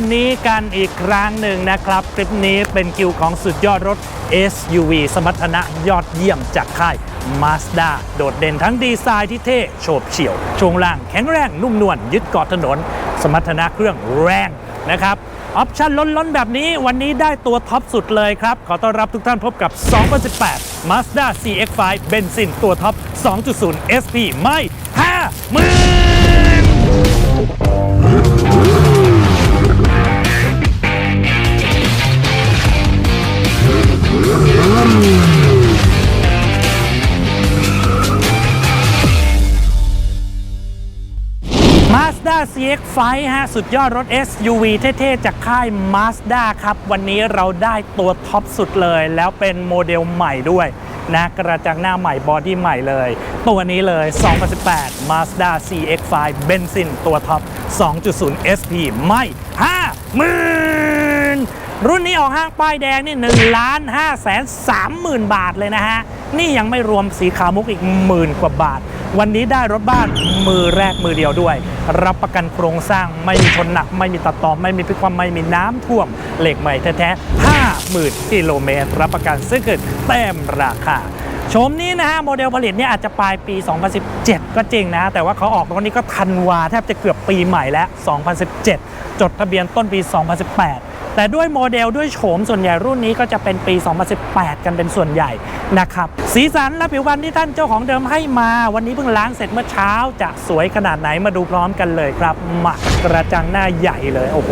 นเย็นนี้กันอีกครั้งหนึ่งนะครับ คลิปนี้เป็นคิวของสุดยอดรถ SUV สมรรถนะยอดเยี่ยมจากค่าย Mazda โดดเด่นทั้งดีไซน์ที่เท่โฉบเฉี่ยว ช่วงล่างแข็งแรงนุ่มนวลยึดเกาะถนน สมรรถนะเครื่องแรงนะครับออปชั่นล้นๆ แบบนี้วันนี้ได้ตัวท็อปสุดเลยครับ ขอต้อนรับทุกท่านพบกับ 2018 Mazda CX-5 เบนซินตัวท็อป 2.0 SP ไม่ 5 Mazda CX-5 ฮะ สุดยอดรถ SUV เท่ๆ จากค่าย Mazda ครับ วันนี้เราได้ตัวท็อปสุดเลย แล้วเป็นโมเดลใหม่ด้วยนะกระจังหน้าใหม่บอดี้ใหม่เลย ตัวนี้เลย 2018 Mazda CX-5 เบนซินตัวท็อป 2.0 SP ไม่5หมื่น รุ่นนี้ออกห้างป้ายแดงนี่1ล้าน5แสน3หมื่นบาทเลยนะฮะ นี่ยังไม่รวมสีขาวมุกอีกหมื่นกว่าบาท วันนี้ได้รถบ้านมือแรกมือเดียวด้วย รับประกันโครงสร้างไม่มีชนหนัก ไม่มีตัดต่อไม่มีพิความไม่มีน้ำท่วม เหล็กใหม่แท้ๆ50,000กิโลเมตร รับประกันซื้อเกิดเต็มราคาโฉมนี้นะฮะโมเดลผลิตเนี่ยอาจจะปลายปี 2017 ก็จริงนะ แต่ว่าเขาออกตอนนี้ก็ทันวาแทบจะเกือบปีใหม่แล้ว 2017 จดทะเบียนต้นปี 2018 แต่ด้วยโมเดลด้วยโฉมส่วนใหญ่รุ่นนี้ก็จะเป็นปี 2018 กันเป็นส่วนใหญ่นะครับ สีสันและผิวพรรณที่ท่านเจ้าของเดิมให้มา วันนี้เพิ่งล้างเสร็จเมื่อเช้าจะสวยขนาดไหนมาดูพร้อมกันเลยครับมากระจังหน้าใหญ่เลย โอ้โห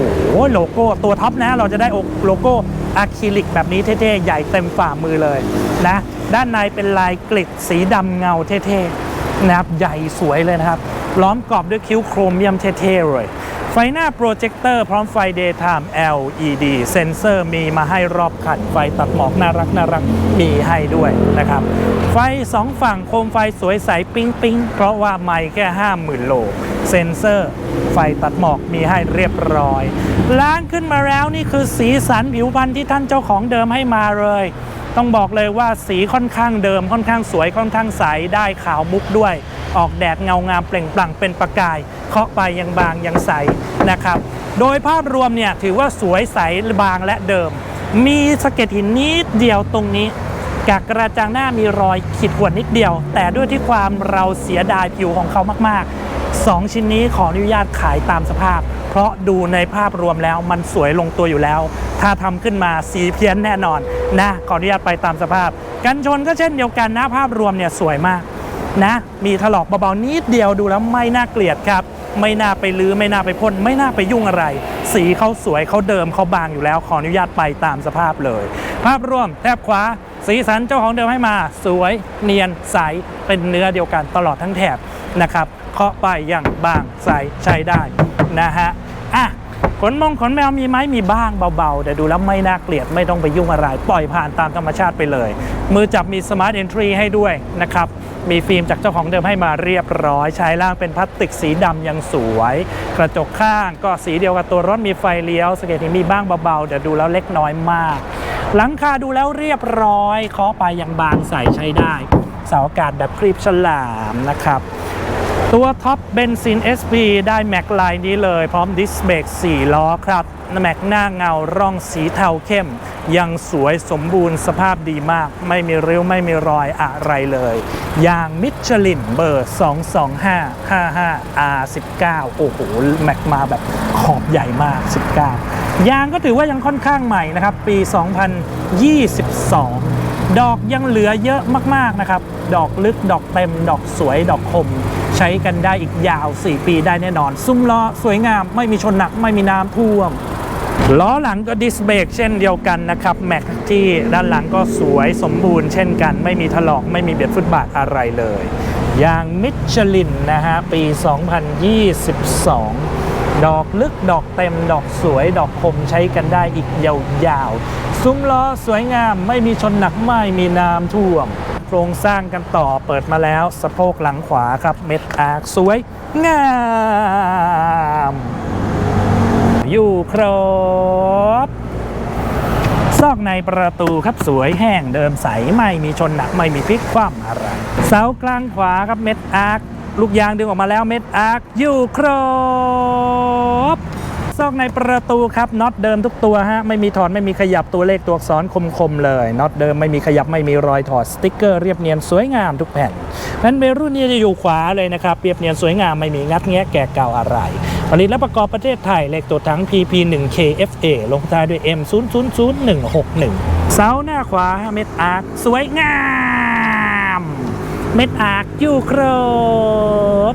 โลโก้ตัวท็อปนะ เราจะได้โลโก้อะคริลิกแบบนี้เท่ๆ ใหญ่เต็มฝ่ามือเลยนะ ด้านในเป็นลายกลิดสีดำเงาเท่ๆนะครับใหญ่สวยเลยนะครับ ล้อมกรอบด้วยคิ้วโครเมียมเท่ๆเลย ไฟหน้าโปรเจคเตอร์พร้อมไฟ Daytime LED เซนเซอร์มีมาให้รอบคัน ไฟตัดหมอกน่ารักน่ารักมีให้ด้วยนะครับ ไฟสองฝั่งโคมไฟสวยใสปิ๊งปิ๊งเพราะว่าไม่แค่ 50,000 โล เซนเซอร์ ไฟตัดหมอกมีให้เรียบร้อย ล้างขึ้นมาแล้วนี่คือสีสันผิวพรรณที่ท่านเจ้าของเดิมให้มาเลย ต้องบอกเลยว่าสีค่อนข้างเดิมค่อนข้างสวยค่อนข้างใสได้ขาวมุกด้วย ออกแดดเงางามเปล่งปลั่งเป็นประกาย เคาะไปยังบางยังใสนะครับ โดยภาพรวมเนี่ยถือว่าสวยใสบางและเดิม มีสะเก็ดหินนิดเดียวตรงนี้กากกระจังหน้ามีรอยขีดข่วนนิดเดียว แต่ด้วยที่ความเราเสียดายผิวของเขามากๆ 2 ชิ้นนี้ขออนุญาตขายตามสภาพ เพราะดูในภาพรวมแล้วมันสวยลงตัวอยู่แล้ว ถ้าทำขึ้นมาสีเพี้ยนแน่นอนนะขออนุญาตไปตามสภาพ กันชนก็เช่นเดียวกันนะภาพรวมเนี่ยสวยมากนะมีถลอกเบาๆนิดเดียวดูแล้วไม่น่าเกลียดครับ ไม่น่าไปลื้อไม่น่าไปพ่นไม่น่าไปยุ่งอะไร สีเขาสวยเขาเดิมเขาบางอยู่แล้ว ขออนุญาตไปตามสภาพเลย ภาพรวมแทบขวาสีสันเจ้าของเดิมให้มา สวยเนียนใสเป็นเนื้อเดียวกันตลอดทั้งแถบนะครับ เคาะไปอย่างบางใสใช้ได้นะฮะอะขนมงขนแมวมีไหมมีบ้างเบาๆ แต่ดูแล้วไม่น่าเกลียดไม่ต้องไปยุ่งอะไร ปล่อยผ่านตามธรรมชาติไปเลย มือจับมีสมาร์ทเอนทรีให้ด้วยนะครับ มีฟิล์มจากเจ้าของเดิมให้มาเรียบร้อย ใช้ล่างเป็นพลาสติกสีดำยังสวย กระจกข้างก็สีเดียวกับตัวรถมีไฟเลี้ยวสงเกตมีบ้างเบาๆเดี๋ยวดูแล้วเล็กน้อยมาก หลังคาดูแล้วเรียบร้อยเคาะไปยังบางใสใช้ได้เสาอากาศแบบครีบฉลามนะครับ ตัวท็อปเบนซิน SP ได้แม็กไลน์นี้เลยพร้อมดิสเบรก4 ล้อครับ แม็กหน้าเงาร่องสีเทาเข้ม ยังสวยสมบูรณ์สภาพดีมาก ไม่มีริ้วไม่มีรอยอะไรเลยยางมิชลินเบอร์ 22555 R19 โอ้โห แม็กมาแบบขอบใหญ่มาก 19 ยางก็ถือว่ายังค่อนข้างใหม่นะครับ ปี 2022 ดอกยังเหลือเยอะมากๆนะครับ ดอกลึกดอกเต็มดอกสวยดอกคม ใช้กันได้อีกยาว 4 ปีได้แน่นอน ซุ้มล้อสวยงามไม่มีชนหนักไม่มีน้ำท่วม ล้อหลังก็ดิสเบรกเช่นเดียวกันนะครับแม็กที่ด้านหลังก็สวยสมบูรณ์เช่นกัน ไม่มีถลอกไม่มีเบียดฟุตบาทอะไรเลยยางมิชลินนะฮะปี 2022ดอกลึกดอกเต็มดอกสวยดอกคมใช้กันได้อีกยาวๆ ซุ้มล้อสวยงามไม่มีชนหนักไม่มีน้ำท่วม โครงสร้างกันต่อเปิดมาแล้วสะโพกหลังขวาครับเม็ดอาร์คสวย งาม อยู่ครบซอกในประตูครับสวยแห้งเดิมใส ไม่มีชนหนักไม่มีพลิกคว่ำอะไร เสากลางขวาครับเม็ดอาร์คลูกยางดึงออกมาแล้วเม็ดอาร์คอยู่ครบ ซอกในประตูครับน็อตเดิมทุกตัวฮะไม่มีถอดไม่มีขยับตัวเลขตัวอักษรคมๆเลยน็อตเดิมไม่มีขยับไม่มีรอยถอดสติ๊กเกอร์เรียบเนียนสวยงามทุกแผ่นแผ่นเบรุ่นนี้จะอยู่ขวาเลยนะครับเรียบเนียนสวยงามไม่มีงัดแงะแก่เก่าอะไรผลิตและประกอบประเทศไทยเลขตัวถัง PP1KFA ลงท้ายด้วย M000161 เสาหน้าขวาเม็ดอาร์คสวยงาม เม็ดอาร์คอยู่ครบ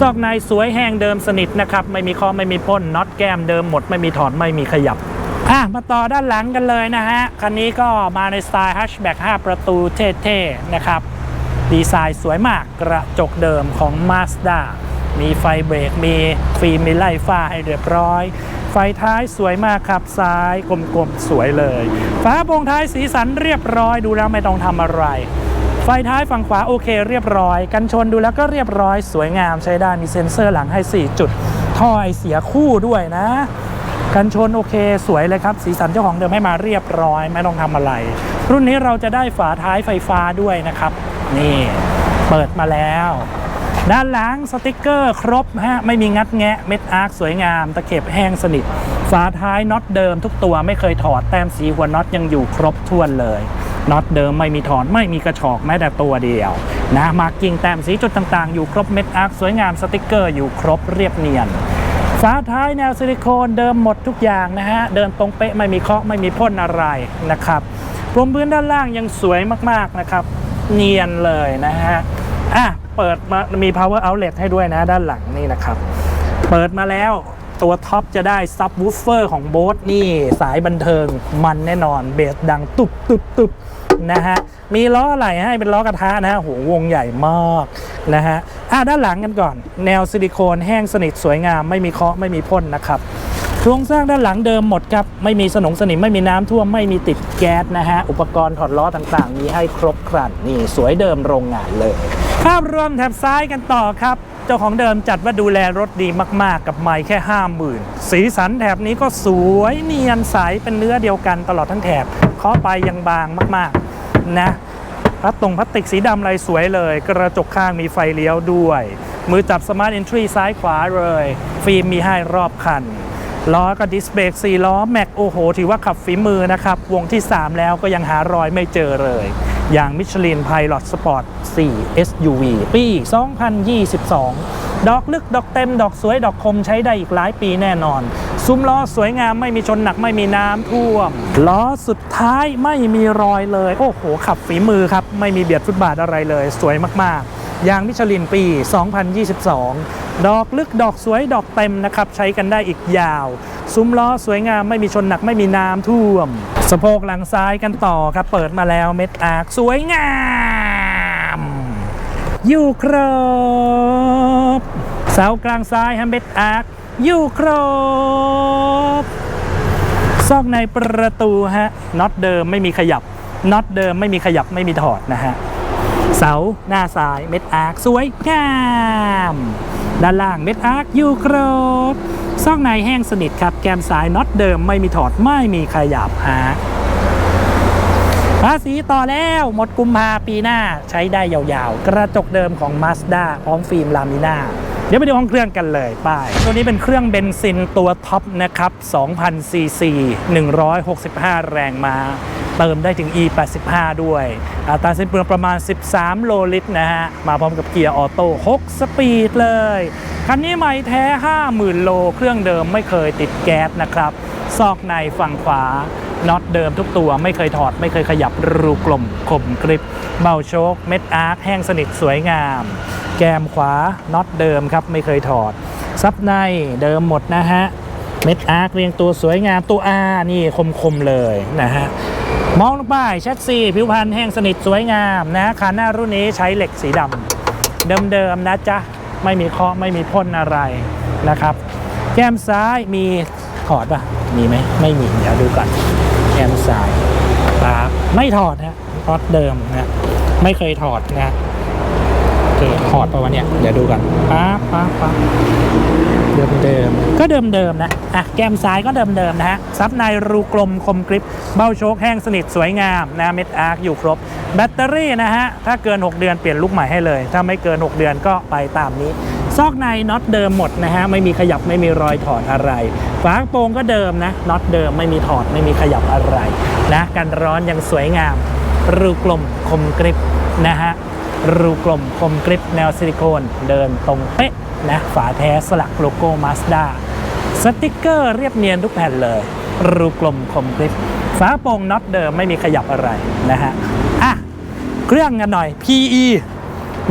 ซอกในสวยแห้งเดิมสนิทนะครับไม่มีข้อไม่มีพ่นน็อตแก้มเดิมหมดไม่มีถอนไม่มีขยับอะมาต่อด้านหลังกันเลยนะฮะ คันนี้ก็มาในสไตล์ฮัชแบ็ก5ประตูเท่ๆนะครับ ดีไซน์สวยมากกระจกเดิมของ Mazda มีไฟเบรกมีฟิล์มมีไล่ฟ้าให้เรียบร้อย ไฟท้ายสวยมากครับ ซ้ายกลมๆ สวยเลย ฝาโปร่งท้ายสีสันเรียบร้อยดูแล้วไม่ต้องทำอะไร ไฟท้ายฝั่งขวาโอเคเรียบร้อย กันชนดูแล้วก็เรียบร้อยสวยงามใช้ได้มีเซ็นเซอร์หลังให้ 4 จุด ท่อไอเสียคู่ด้วยนะ กันชนโอเคสวยเลยครับ สีสันเจ้าของเดิมให้มาเรียบร้อย ไม่ต้องทำอะไร รุ่นนี้เราจะได้ฝาท้ายไฟฟ้าด้วยนะครับ นี่เปิดมาแล้ว ด้านหลังสติกเกอร์ครบฮะไม่มีงัดแงะเม็ดอาร์คสวยงาม ตะเข็บแห้งสนิท ฝาท้ายน็อตเดิมทุกตัวไม่เคยถอดแต้มสีหัวน็อตยังอยู่ครบถ้วนเลย น็อตเดิมไม่มีถอนไม่มีกระชอกแม้แต่ตัวเดียวนะมาร์กิ้งแต้มสีจุดต่างๆ อยู่ครบเม็ดอาร์คสวยงามสติกเกอร์อยู่ครบเรียบเนียนฝาท้ายแนวซิลิโคนเดิมหมดทุกอย่างนะฮะ เดินตรงเป๊ะไม่มีเคาะไม่มีพ่นอะไรนะครับพรมพื้นด้านล่างยังสวยมากๆนะครับ เนียนเลยนะฮะอะเปิดมามี power outlet ให้ด้วยนะด้านหลังนี่นะครับ เปิดมาแล้วตัวท็อปจะได้ซับวูฟเฟอร์ของโบสนี่สายบันเทิงมันแน่นอนเบสดังตุบตุบตุบ นะฮะ มีล้อไหลให้เป็นล้อกระทะนะฮะโหวงใหญ่มากนะฮะอะด้านหลังกันก่อน แนวซิลิโคนแห้งสนิทสวยงามไม่มีเคาะไม่มีพ่นนะครับโครงสร้างด้านหลังเดิมหมดครับ ไม่มีสนงสนิมไม่มีน้ำท่วมไม่มีติดแก๊สนะฮะ อุปกรณ์ถอดล้อต่างๆ มีให้ครบครันนี่สวยเดิมโรงงานเลย ภาพรวมแถบซ้ายกันต่อครับ เจ้าของเดิมจัดว่าดูแลรถดีมากๆ กับไม่แค่ 50,000 สีสันแถบนี้ก็สวยเนียนใสเป็นเนื้อเดียวกันตลอดทั้งแถบเคาะไปยังบางมากๆ นะพลาสตรงพลาสติกสีดำลายสวยเลย กระจกข้างมีไฟเลี้ยวด้วย มือจับสมาร์ท e อนทรีซ้ายขวาเลย ฟิล์มมีให้รอบคัน ล้อกับดิสเบรก4ล้อ แม็กโอ้โห ถือว่าขับฝีมือนะครับ วงที่ 3 แล้วก็ยังหารอยไม่เจอเลย อย่างมิชลินไพลอตสปอร์ต4 SUV ปี 2022 ดอกลึกดอกเต็มดอกสวยดอกคมใช้ได้อีกหลายปีแน่นอน ซุ้มล้อสวยงามไม่มีชนหนักไม่มีน้ำท่วมล้อสุดท้ายไม่มีรอยเลย โอ้โห ขับฝีมือครับ ไม่มีเบียดฟุตบาทอะไรเลย สวยมากๆ ยางมิชลินปี 2022 ดอกลึกดอกสวยดอกเต็มนะครับ ใช้กันได้อีกยาว ซุ้มล้อสวยงามไม่มีชนหนักไม่มีน้ำท่วม สะโพกหลังซ้ายกันต่อครับ เปิดมาแล้วเม็ดอาร์คสวยงาม อยู่ครบเสากลางซ้ายฮัมเบดอาร์ค อยู่ครบซอกในประตูฮะน็อตเดิมไม่มีขยับน็อตเดิมไม่มีขยับไม่มีถอดนะฮะเสาหน้าซ้ายเม็ดอาร์คสวยงามด้านล่างเม็ดอาร์คอยู่ครบซอกในแห้งสนิทครับแกมซ้ายน็อตเดิมไม่มีถอดไม่มีขยับฮะภาษีต่อแล้วหมดกุมภาปีหน้าใช้ได้ยาวๆ กระจกเดิมของ Mazda พร้อมฟิล์มลามิน่า ดี๋ยวไปดูห้องเครื่องกันเลยไป้ายตัวนี้เป็นเครื่องเบนซินตัวท็อปนะครับ2,000ซีซี165 แรงม้าเติมได้ถึง E85 ด้วยอัตราสิ้นเปลืองประมาณ 13 โลลิตรนะฮะ มาพร้อมกับเกียร์ออโต้6สปีดเลย คันนี้ใหม่แท้ 50,000 โล เครื่องเดิมไม่เคยติดแก๊สนะครับ ซอกในฝั่งขวาน็อตเดิมทุกตัวไม่เคยถอดไม่เคยขยับรูกลมคมกริบเบาโชคเม็ดอาร์คแห้งสนิทสวยงาม แกมขวาน็อตเดิมครับไม่เคยถอด ซับในเดิมหมดนะฮะ เม็ดอาร์คเรียงตัวสวยงามตัว R นี่คมๆเลยนะฮะมองลงไปแชทซีผิวพรรณแห้งสนิทสวยงามนะคันหน้ารุ่นนี้ใช้เหล็กสีดำเดิมๆนะจ๊ะไม่มีเคาะไม่มีพ่นอะไรนะครับ แก้มซ้ายมีถอดปะ มีไหมไม่มี เดี๋ยวดูก่อนแก้มซ้ายปั๊บไม่ถอดฮะรถเดิมนะ ไม่เคยถอดนะโอเคถอดป่ะวะเนี่ย เดี๋ยวดูก่อนปั๊บปั๊บปั๊บเดิมเดิมๆก็เดิมเดิมๆนะ อะ แก้มซ้ายก็เดิมเดิมๆนะฮะ ซับในรูกลมคมกริบ เบ้าโชคแห้งสนิทสวยงามนะเม็ดอาร์คอยู่ครบ แบตเตอรี่นะฮะ ถ้าเกิน 6 เดือนเปลี่ยนลูกใหม่ให้เลย ถ้าไม่เกิน 6 เดือนก็ไปตามนี้ ซอกในน็อตเดิมหมดนะฮะไม่มีขยับไม่มีรอยถอดอะไรฝากระโปรงก็เดิมนะน็อตเดิมไม่มีถอดไม่มีขยับอะไรนะกันร้อนยังสวยงาม รูกลมคมกริบนะฮะรูกลมคมกริบแนวซิลิโคนเดินตรงเป๊ะนะฝาแท้สลักโลโก้มาสด้าสติกเกอร์เรียบเนียนทุกแผ่นเลย รูกลมคมกริบฝาโปร่งน็อตเดิมไม่มีขยับอะไรนะฮะอะเครื่องกันหน่อย PE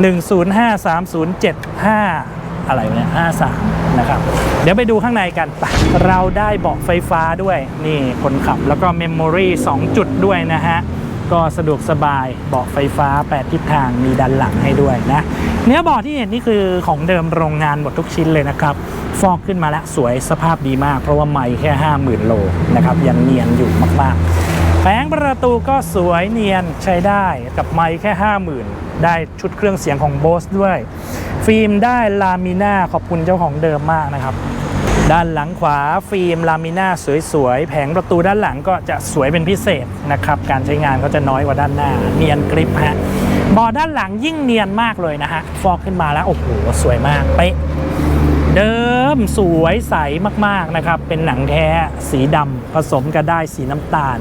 1053075 อะไรเนี่ย53 นะครับ เดี๋ยวไปดูข้างในกันไปเราได้เบาะไฟฟ้าด้วย นี่คนขับแล้วก็เมมโมรี่2จุดด้วยนะฮะก็สะดวกสบายเบาะไฟฟ้า 8 ทิศทางมีดันหลังให้ด้วยนะ เนื้อเบาะที่เห็นนี่คือของเดิมโรงงานหมดทุกชิ้นเลยนะครับ ฟอกขึ้นมาแล้วสวยสภาพดีมาก เพราะว่าไม่แค่ 50,000 โลนะครับยังเนียนอยู่มากๆ แผงประตูก็สวยเนียนใช้ได้กับไมค์แค่ 50,000 ได้ชุดเครื่องเสียงของ Bose ด้วย ฟิล์มได้ลามิน่าขอบคุณเจ้าของเดิมมากนะครับ ด้านหลังขวาฟิล์มลามิน่าสวยๆ แผงประตูด้านหลังก็จะสวยเป็นพิเศษนะครับ การใช้งานก็จะน้อยกว่าด้านหน้า เนียนกริปฮะเบาะด้านหลังยิ่งเนียนมากเลยนะฮะฟอกขึ้นมาแล้วโอ้โหสวยมากเป๊ะ เดิมสวยใสมากๆนะครับ เป็นหนังแท้สีดำผสมกับได้สีน้ำตาล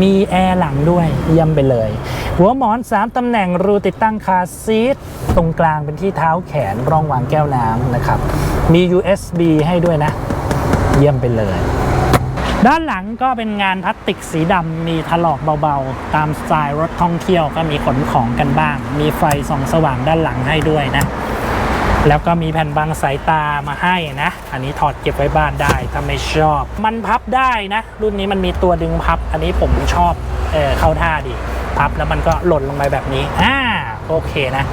มีแอร์หลังด้วยเยี่ยมไปเลย หัวหมอน 3ตำแหน่งรูติดตั้งคาซีทตรงกลางเป็นที่เท้าแขนรองวางแก้วน้ำนะครับ มี USB ให้ด้วยนะ เยี่ยมไปเลยด้านหลังก็เป็นงานพลาสติกสีดำมีถลอกเบาๆ ตามสไตล์รถท่องเที่ยวก็มีขนของกันบ้าง มีไฟส่องสว่างด้านหลังให้ด้วยนะ แล้วก็มีแผ่นบังสายตามาให้นะ อันนี้ถอดเก็บไว้บ้านได้ถ้าไม่ชอบ มันพับได้นะ รุ่นนี้มันมีตัวดึงพับ อันนี้ผมชอบเออเข้าท่าดี พับแล้วมันก็หล่นลงไปแบบนี้อ่าโอเคนะ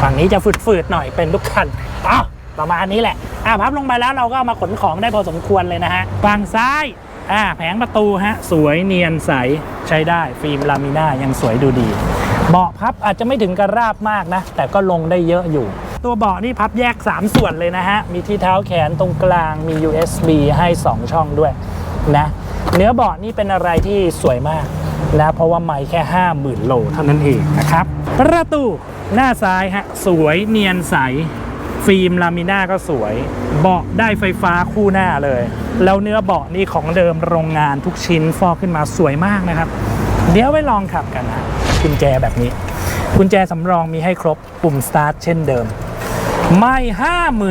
ฝั่งนี้จะฝืดๆหน่อยเป็นทุกคันอ้าวประมาณนี้แหละอ่าพับลงไปแล้วเราก็เอามาขนของได้พอสมควรเลยนะฮะฝั่งซ้ายอ่าแผงประตูฮะสวยเนียนใสใช้ได้ฟิล์มลามิน่ายังสวยดูดีเบาะพับอาจจะไม่ถึงกับราบมากนะ แต่ก็ลงได้เยอะอยู่ ตัวเบาะนี่พับแยก 3 ส่วนเลยนะฮะ มีที่เท้าแขนตรงกลางมี USB ให้ 2 ช่องด้วยนะเนื้อเบาะนี่เป็นอะไรที่สวยมากนะเพราะว่าไม่แค่ 50,000 โลเท่านั้นเองนะครับ ประตูหน้าซ้ายฮะสวยเนียนใส ฟิล์มลามิน่าก็สวย เบาะได้ไฟฟ้าคู่หน้าเลย แล้วเนื้อเบาะนี่ของเดิมโรงงานทุกชิ้นฟอกขึ้นมาสวยมากนะครับ เดี๋ยวไปลองขับกันนะกุญแจแบบนี้กุญแจสำรองมีให้ครบปุ่มสตาร์ทเช่นเดิม ไม่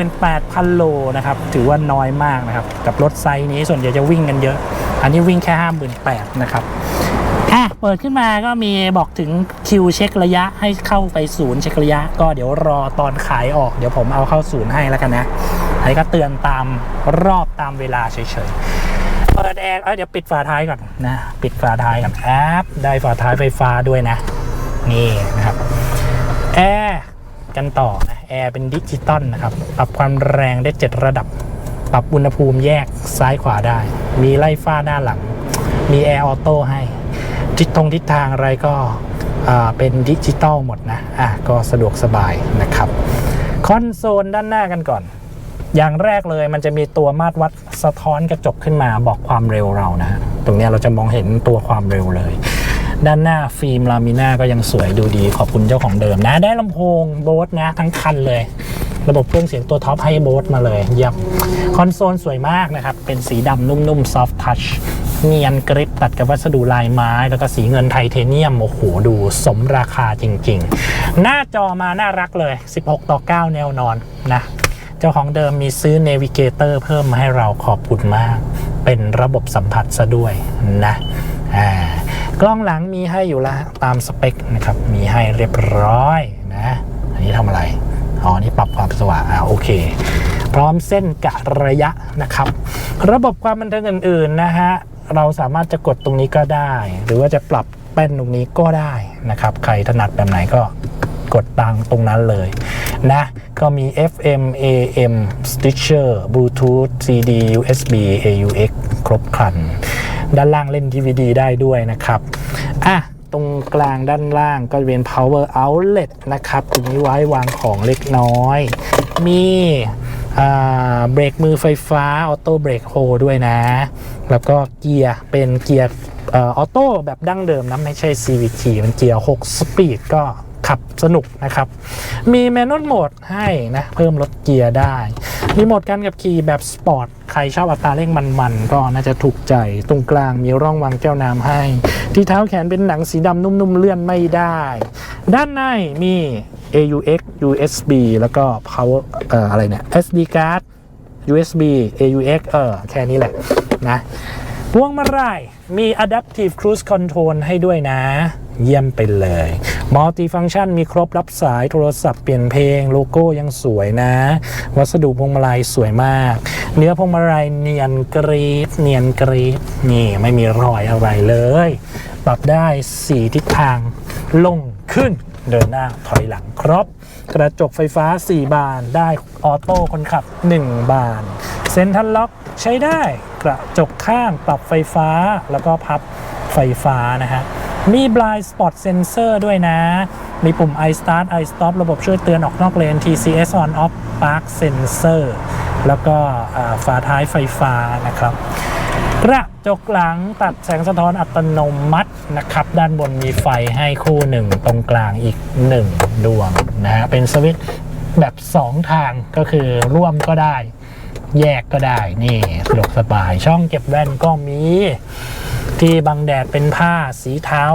58,000 โลนะครับ ถือว่าน้อยมากนะครับ กับรถไซส์นี้ส่วนใหญ่จะวิ่งกันเยอะ อันนี้วิ่งแค่ 58,000นะครับอะเปิดขึ้นมาก็มีบอกถึงคิวเช็คระยะให้เข้าไปศูนย์เช็คระยะ ก็เดี๋ยวรอตอนขายออก เดี๋ยวผมเอาเข้าศูนย์ให้แล้วกันนะอันนี้ก็เตือนตามรอบตามเวลาเฉยๆ เปิดแอร์เดี๋ยวปิดฝาท้ายก่อนนะ ปิดฝาท้ายก่อนแอปได้ฝาท้ายไฟฟ้าด้วยนะ นี่นะครับแอร์ กันต่อนะแอร์เป็นดิจิตอลนะครับ ปรับความแรงได้ 7 ระดับ ปรับอุณหภูมิแยกซ้ายขวาได้ มีไล่ฟ้าหน้าหลัง มีแอร์ออโต้ให้ ทิศทงทิศทางอะไรก็เป็นดิจิตอลหมดนะอะก็สะดวกสบายนะครับ คอนโซลด้านหน้ากันก่อน อย่างแรกเลยมันจะมีตัวมาตรวัดสะท้อนกระจกขึ้นมาบอกความเร็วเรานะ ตรงนี้เราจะมองเห็นตัวความเร็วเลย ด้านหน้าฟิล์มลามิน่าก็ยังสวยดูดีขอบคุณเจ้าของเดิมนะ ได้ลำโพงโบสนะ ทั้งคันเลย ระบบเครื่องเสียงตัวท็อปให้โบสมาเลย เยี่ยมคอนโซลสวยมากนะครับ เป็นสีดำนุ่มๆซอฟท์ทัชเนียนกริปตัดกับวัสดุลายไม้ แล้วก็สีเงินไทเทเนียม โอ้โห ดูสมราคาจริงๆ หน้าจอมาน่ารักเลย 16 ต่อ 9 แนวนอนนะ เจ้าของเดิมมีซื้อเนวิเกเตอร์เพิ่มมาให้เราขอบคุณมาก เป็นระบบสัมผัสซะด้วยนะ อ่ากล้องหลังมีให้อยู่แล้วตามสเปคนะครับ มีให้เรียบร้อยนะ อันนี้ทำอะไร อ๋อ นี่ปรับความสว่าง อ่าโอเค พร้อมเส้นกะระยะนะครับ ระบบความบันเทิงอื่น ๆ นะฮะ เราสามารถจะกดตรงนี้ก็ได้ หรือว่าจะปรับแป้นตรงนี้ก็ได้นะครับ ใครถนัดแบบไหนก็กดตังตรงนั้นเลยนะ ก็มี FM AM Stitcher Bluetooth CD USB AUX ครบครัน ด้านล่างเล่น DVD ได้ด้วยนะครับอะตรงกลางด้านล่างก็เป็น power outlet นะครับตรงนี้ไว้วางของเล็กน้อย มีเบรกมือไฟฟ้า ออโต้เบรกโฮด้วยนะ แล้วก็เกียร์เป็นเกียร์ออโต้แบบดั้งเดิมนะ ไม่ใช่ CVT มันเกียร์ 6 สปีดก็ขับสนุกนะครับ มีแมนนวลโหมดให้นะ เพิ่มลดเกียร์ได้ มีโหมดการขับขี่แบบสปอร์ต ใครชอบอัตราเร่งมันๆ ก็น่าจะถูกใจ ตรงกลางมีร่องวางแก้วน้ำให้ ที่เท้าแขนเป็นหนังสีดำนุ่มๆ เลื่อนไม่ได้ ด้านในมี AUX USB แล้วก็ power เอ่ออะไรเนี่ย SD card USB AUX เออแค่นี้แหละนะพวงมาลัย มี Adaptive Cruise Control ให้ด้วยนะ เยี่ยมไปเลย Multi Function มีครบรับสายโทรศัพท์เปลี่ยนเพลงโลโก้ยังสวยนะ วัสดุพวงมาลัยสวยมาก เนื้อพวงมาลัยเนียนกรีดเนียนกรีดนี่ไม่มีรอยอะไรเลย ปรับได้ 4 ทิศทางลงขึ้นเดินหน้าถอยหลังครบ กระจกไฟฟ้า 4 บานได้ออโต้คนขับ 1 บาน เซ็นทรัลล็อกใช้ได้ กระจกข้างปรับไฟฟ้า แล้วก็พับไฟฟ้านะฮะมี blind spot sensor ด้วยนะ มีปุ่ม i start i stop ระบบช่วยเตือนออกนอกเลน TCS on off park sensor แล้วก็ฝาท้ายไฟฟ้านะครับกระจกหลังตัดแสงสะท้อนอัตโนมัตินะครับ ด้านบนมีไฟให้คู่หนึ่งตรงกลางอีก 1 ดวงนะฮะเป็นสวิตช์แบบ 2 ทางก็คือร่วมก็ได้ แยกก็ได้นี่สะดวกสบาย ช่องเก็บแว่นก็มี ที่บังแดดเป็นผ้าสีเทา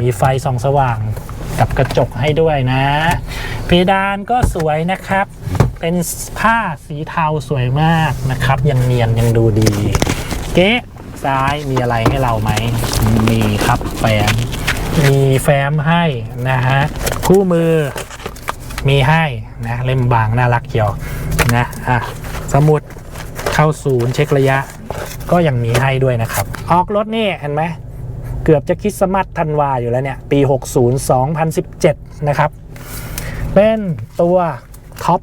มีไฟส่องสว่างกับกระจกให้ด้วยนะ เพดานก็สวยนะครับ เป็นผ้าสีเทาสวยมากนะครับ ยังเนียนยังดูดี เก๊ซ้ายมีอะไรให้เราไหม มีครับแฟ้มมีแฟ้มให้นะฮะ คู่มือมีให้นะ เล่มบางน่ารักเกียวนะอะ สมุดเข้าศูนย์เช็คระยะ ก็ยังมีให้ด้วยนะครับ ออกรถนี่เห็นไหมเกือบจะคริดสต์มัสธันวาอยู่แล้วเนี่ย ปี 60 2017 นะครับ เป็นตัวท็อป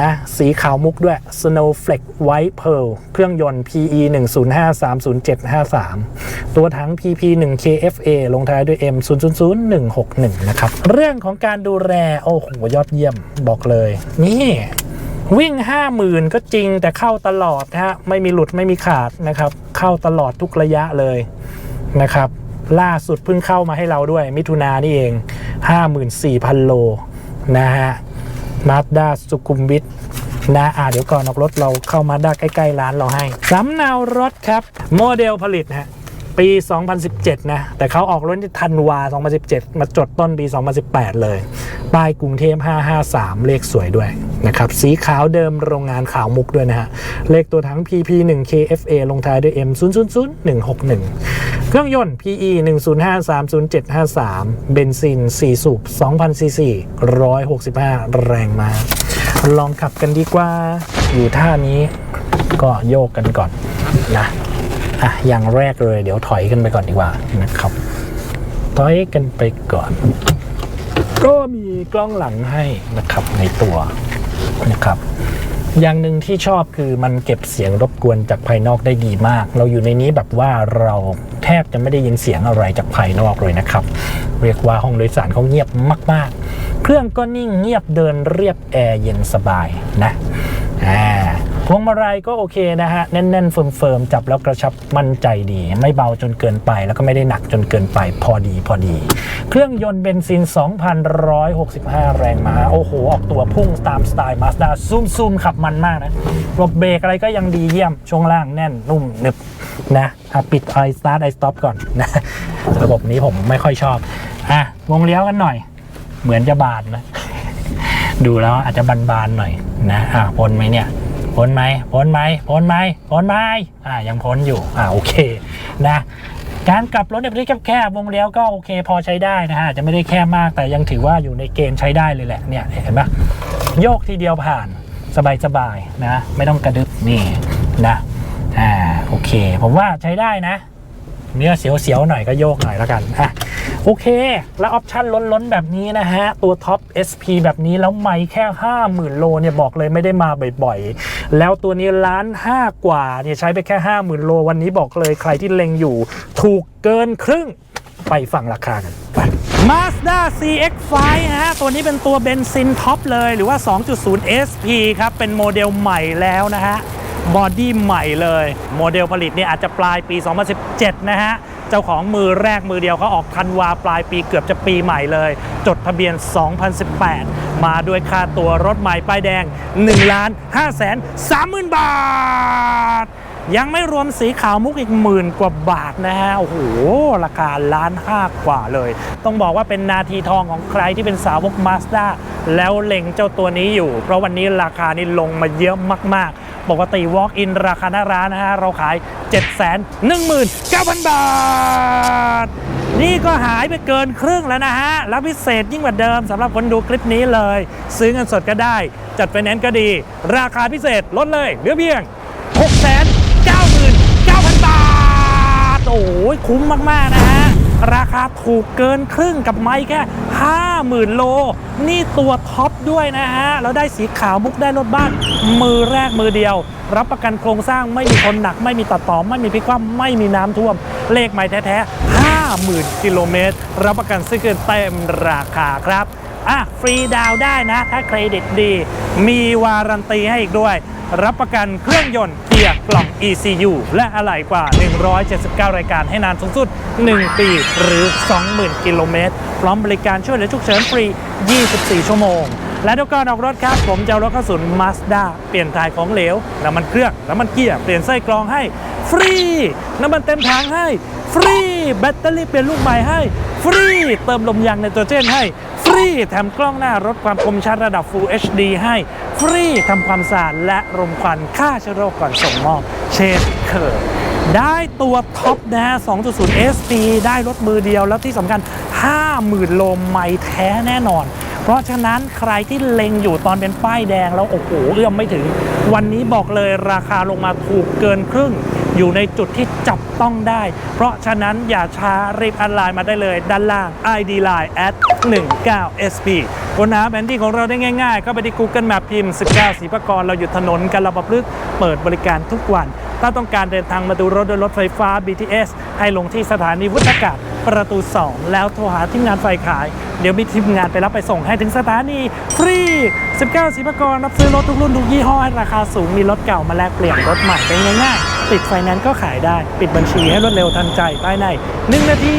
นะสีขาวมุกด้วย Snowflake White Pearl เครื่องยนต์ PE 10530753 ตัวถัง PP 1 KFA ลงท้ายด้วย M 000161 นะครับ เรื่องของการดูแล โอ้โห ยอดเยี่ยมบอกเลย นี่ วิ่ง 50,000 ก็จริงแต่เข้าตลอดนะฮะไม่มีหลุดไม่มีขาดนะครับ เข้าตลอดทุกระยะเลยนะครับ ล่าสุดเพิ่งเข้ามาให้เราด้วย มิถุนานี่เอง 54,000 โลนะฮะมาสด้าสุขุมวิทนะอ่าเดี๋ยวก่อนออกรถเราเข้ามาด้าใกล้ ๆ ร้านเราให้สำเนารถครับ โมเดลผลิตฮะ ปี 2017 นะ แต่เขาออกรถที่ธันวา 2017 มาจดต้นปี 2018 เลย ป้ายกรุงเทพ 553 เลขสวยด้วยนะครับ สีขาวเดิมโรงงานขาวมุกด้วยนะฮะ เลขตัวถัง PP 1 KFA ลงท้ายด้วย M 000161 เครื่องยนต์ PE10530753 เบนซิน 4 สูบ2,000 ซีซี 165 แรงมา ลองขับกันดีกว่า อยู่ท่านี้ก็โยกกันก่อนนะ อะอย่างแรกเลยเดี๋ยวถอยกันไปก่อนดีกว่านะครับ ถอยกันไปก่อน ก็มีกล้องหลังให้นะครับในตัวนะครับอย่างหนึ่งที่ชอบคือมันเก็บเสียงรบกวนจากภายนอกได้ดีมาก เราอยู่ในนี้แบบว่าเราแทบจะไม่ได้ยินเสียงอะไรจากภายนอกเลยนะครับ เรียกว่าห้องโดยสารเขาเงียบมาก ๆ เครื่องก็นิ่งเงียบเดินเรียบแอร์เย็นสบายนะ อ่าพวงมาลัยก็โอเคนะฮะ แน่น ๆ เฟิร์ม ๆ จับแล้วกระชับมั่นใจดี ไม่เบาจนเกินไป แล้วก็ไม่ได้หนักจนเกินไปพอดีพอดี เครื่องยนต์เบนซิน 2,165 แรงม้า โอ้โห ออกตัวพุ่งตามสไตล์ Mazda ซูมซูมขับมันมากนะรบเบรกอะไรก็ยังดีเยี่ยม ช่วงล่างแน่นนุ่มหนึบนะปิดไอสตาร์ทไอสต็อปก่อนนะระบบนี้ผมไม่ค่อยชอบอะวงเลี้ยวกันหน่อย เหมือนจะบานนะ ดูแล้วอาจจะบานๆหน่อยนะอะพ้นไหมเนี่ยพ้นไหมพ้นไหมพ้นไหมพ้นไหมอ่ายังพ้นอยู่อ่าโอเคนะการกลับรถในพื้นที่แคบๆวงเลี้ยวก็โอเคพอใช้ได้นะฮะจจะไม่ได้แคบมากแต่ยังถือว่าอยู่ในเกณฑ์ใช้ได้เลยแหละเนี่ยเห็นปะโยกทีเดียวผ่านสบายๆนะ ไม่ต้องกระดึบนี่นะอ่าโอเค ผมว่าใช้ได้นะ เนื้อเสียวๆหน่อยก็โยกหน่อยแล้วกันอะโอเค แล้วออปชั่นล้นๆ แบบนี้นะฮะ ตัวท็อป SP แบบนี้แล้วไม่แค่ 50,000 โลเนี่ยบอกเลยไม่ได้มาบ่อยๆ แล้วตัวนี้ล้านห้ากว่าเนี่ยใช้ไปแค่ 50,000 โลวันนี้บอกเลยใครที่เล็งอยู่ ถูกเกินครึ่งไปฟังราคากันไป Mazda CX-5 ฮะ ตัวนี้เป็นตัวเบนซินท็อปเลยหรือว่า 2.0 SP ครับ เป็นโมเดลใหม่แล้วนะฮะ บอดี้ใหม่เลย โมเดลผลิตเนี่ยอาจจะปลายปี 2017 นะฮะจจ้าของมือแรกมือเดียวเขาออกธันวาปลายปีเกือบจะปีใหม่เลย จดทะเบียน 2018 มาด้วยค่าตัวรถใหม่ป้ายแดง 1 ล้าน5แสน30,000 บาท ยังไม่รวมสีขาวมุกอีกหมื่นกว่าบาทนะฮะ โอ้โห ราคาล้านห้ากว่าเลย ต้องบอกว่าเป็นนาทีทองของใครที่เป็นสาวกมาสด้าแล้วเล็งเจ้าตัวนี้อยู่ เพราะวันนี้ราคานี่ลงมาเยอะมากๆ ปกติ Walk-in ราคาหน้าร้านนะฮะเราขาย 7 1 9 0 0 0 บาท นี่ก็หายไปเกินครึ่งแล้วนะฮะ แล้วพิเศษยิ่งกว่าเดิมสำหรับคนดูคลิปนี้เลย ซื้อเงินสดก็ได้ จัดไฟแนนซ์ก็ดี ราคาพิเศษลดเลยเหลือเพียง 6 9 9 0 0 0 บาท โอ้ยคุ้มมาก ๆ นะฮะ ราคาถูกเกินครึ่งกับไม้แค่ 50,000 โล นี่ตัวท็อปด้วยนะฮะ แล้วได้สีขาวมุกได้รถบ้าน มือแรกมือเดียว รับประกันโครงสร้างไม่มีคนหนัก ไม่มีตัดต่อ ไม่มีพิกคว่ำไม่มีน้ำท่วม เลขใหม่แท้ๆ50,000 กิโลเมตร รับประกันซื้อเกินเต็มราคาครับอะฟรีดาวได้นะ ถ้าเครดิตดี มีวารันตีให้อีกด้วย รับประกันเครื่องยนต์เกียร์กล่อง ECU และอะไหล่กว่า 179 รายการให้นานสูงสุด 1 ปีหรือ 20,000 กิโลเมตร พร้อมบริการช่วยเหลือฉุกเฉินฟรี 24 ชั่วโมง และทุกก่อนออกรถครับผมจะรถเข้าศูนย์ Mazda เปลี่ยนถ่ายของเหลวน้ำมันเครื่องน้ำมันเกียร์เปลี่ยนไส้กรองให้ฟรีน้ำมันเต็มถังให้ฟรีแบตเตอรี่เปลี่ยนลูกใหม่ให้ฟรีเติมลมยางไนโตรเจนให้ รีแถมกล้องหน้ารถความคมชัดระดับ Full HD ให้ ฟรีทำความสะอาดและรมควันฆ่าเชื้อโรคก่อนส่งมอบเช่นเคยได้ตัวท็อปนะฮะ 2.0 SP ได้รถมือเดียวแล้วที่สำคัญ 50,000 โลไมล์แท้แน่นอน เพราะฉะนั้นใครที่เล็งอยู่ตอนเป็นป้ายแดงแล้ว โอ้โหเอื้อมไม่ถึง วันนี้บอกเลยราคาลงมาถูกเกินครึ่ง อยู่ในจุดที่จับต้องได้ เพราะฉะนั้นอย่าช้ารีบอันไลน์มาได้เลย ด้านล่าง ID Line at 19 SP ค้นหาแผนที่ของเราได้ง่ายๆ เข้าไปที่ Google Map พิมพ์ 19สีประกรเราอยู่ถนนกันระบพฤกเปิดบริการทุกวัน ถ้าต้องการเดินทางมาดูรถโดยรถไฟฟ้า BTS ให้ลงที่สถานีวุฒากาศ ประตู 2 แล้วโทรหาทีมงานไฟขาย เดี๋ยวมีทีมงานไปรับไปส่งให้ถึงสถานี ฟรี 19สีปกรรับซื้อรถทุกรุ่นทุกยี่ห้อราคาสูงมีรถเก่ามาแลกเปลี่ยนรถใหม่เป็นง่ายๆติดไฟแนนซ์ก็ขายได้ ปิดบัญชีให้รวดเร็วทันใจภายใน 1 นาที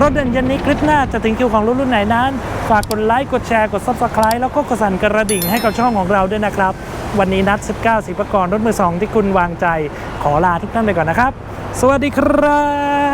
รถเด่นยันนี้คลิปหน้าจะถึงคิวของรุ่นรุ่นไหนนั้น ฝากกดไลค์กดแชร์กด Subscribe แล้วก็กดสั่นกระดิ่งให้กับช่องของเราด้วยนะครับ วันนี้นัด 19สีประกรรถมือสองที่คุณวางใจ ขอลาทุกท่านไปก่อนนะครับ สวัสดีครับ